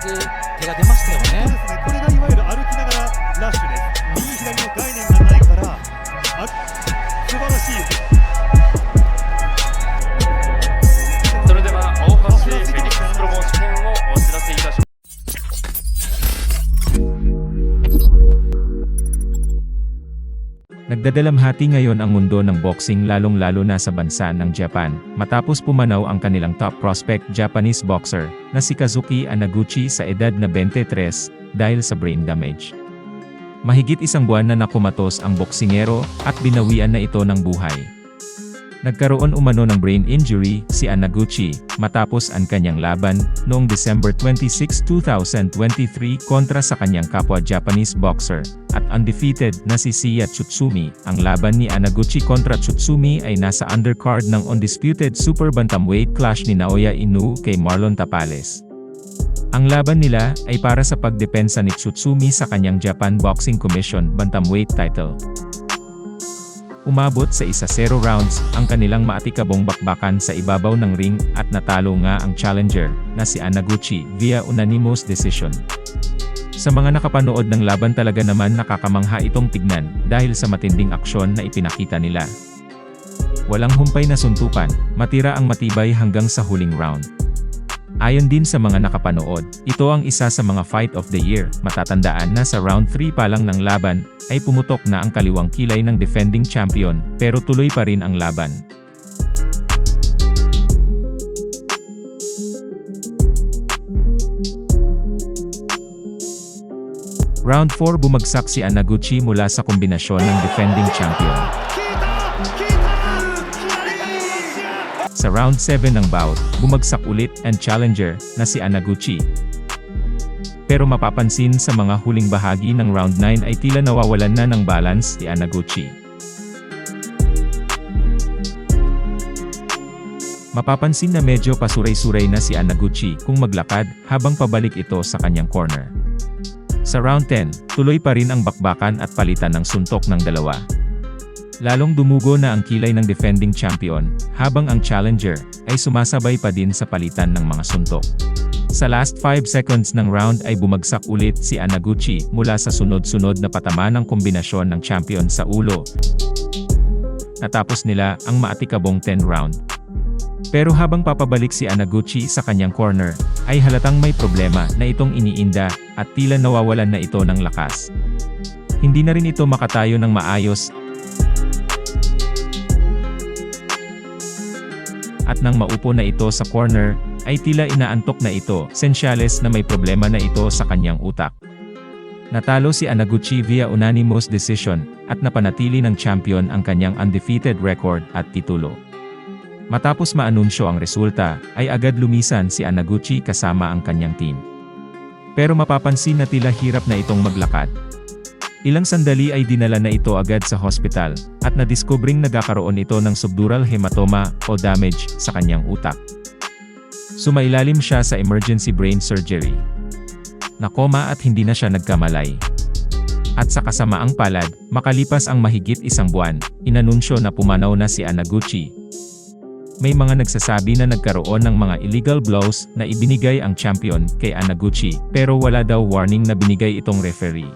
pocket. Nagdadalamhati ngayon ang mundo ng boxing lalong-lalo na sa bansa ng Japan, matapos pumanaw ang kanilang top prospect Japanese boxer, na si Kazuki Anaguchi sa edad na 23, dahil sa brain damage. Mahigit isang buwan na nakumatos ang boksingero, at binawian na ito ng buhay. Nagkaroon umano ng brain injury si Anaguchi, matapos ang kanyang laban, noong December 26, 2023 kontra sa kanyang kapwa Japanese boxer, at undefeated na si Sia Tsutsumi. Ang laban ni Anaguchi kontra Tsutsumi ay nasa undercard ng undisputed super bantamweight clash ni Naoya Inoue kay Marlon Tapales. Ang laban nila ay para sa pagdepensa ni Tsutsumi sa kanyang Japan Boxing Commission bantamweight title. Umabot sa isa-zero rounds ang kanilang maatikabong bakbakan sa ibabaw ng ring at natalo nga ang challenger na si Anaguchi via unanimous decision. Sa mga nakapanood ng laban talaga naman nakakamangha itong tignan dahil sa matinding aksyon na ipinakita nila. Walang humpay na suntukan, matira ang matibay hanggang sa huling round. Ayon din sa mga nakapanood, ito ang isa sa mga fight of the year. Matatandaan na sa round 3 pa lang ng laban, ay pumutok na ang kaliwang kilay ng defending champion, pero tuloy pa rin ang laban. Round 4 bumagsak si Anaguchi mula sa kombinasyon ng defending champion. Sa round 7 ng bout, bumagsak ulit ang challenger na si Anaguchi. Pero mapapansin sa mga huling bahagi ng round 9 ay tila nawawalan na ng balance si Anaguchi. Mapapansin na medyo pasuray-suray na si Anaguchi kung maglakad habang pabalik ito sa kanyang corner. Sa round 10, tuloy pa rin ang bakbakan at palitan ng suntok ng dalawa. Lalong dumugo na ang kilay ng defending champion, habang ang challenger ay sumasabay pa din sa palitan ng mga suntok. Sa last 5 seconds ng round ay bumagsak ulit si Anaguchi mula sa sunod-sunod na patama ng kombinasyon ng champion sa ulo. Natapos nila ang maatikabong 10 round. Pero habang papabalik si Anaguchi sa kanyang corner, ay halatang may problema na itong iniinda at tila nawawalan na ito ng lakas. Hindi na rin ito makatayo ng maayos at nang maupo na ito sa corner, ay tila inaantok na ito, sensyales na may problema na ito sa kanyang utak. Natalo si Anaguchi via unanimous decision, at napanatili ng champion ang kanyang undefeated record at titulo. Matapos maanunsyo ang resulta, ay agad lumisan si Anaguchi kasama ang kanyang team. Pero mapapansin na tila hirap na itong maglakad. Ilang sandali ay dinala na ito agad sa hospital, at nadiskubring nagkakaroon ito ng subdural hematoma o damage sa kanyang utak. Sumailalim siya sa emergency brain surgery. Nakoma at hindi na siya nagkamalay. At sa kasamaang palad, makalipas ang mahigit isang buwan, inanunsyo na pumanaw na si Anaguchi. May mga nagsasabi na nagkaroon ng mga illegal blows na ibinigay ang champion kay Anaguchi, pero wala daw warning na binigay itong referee.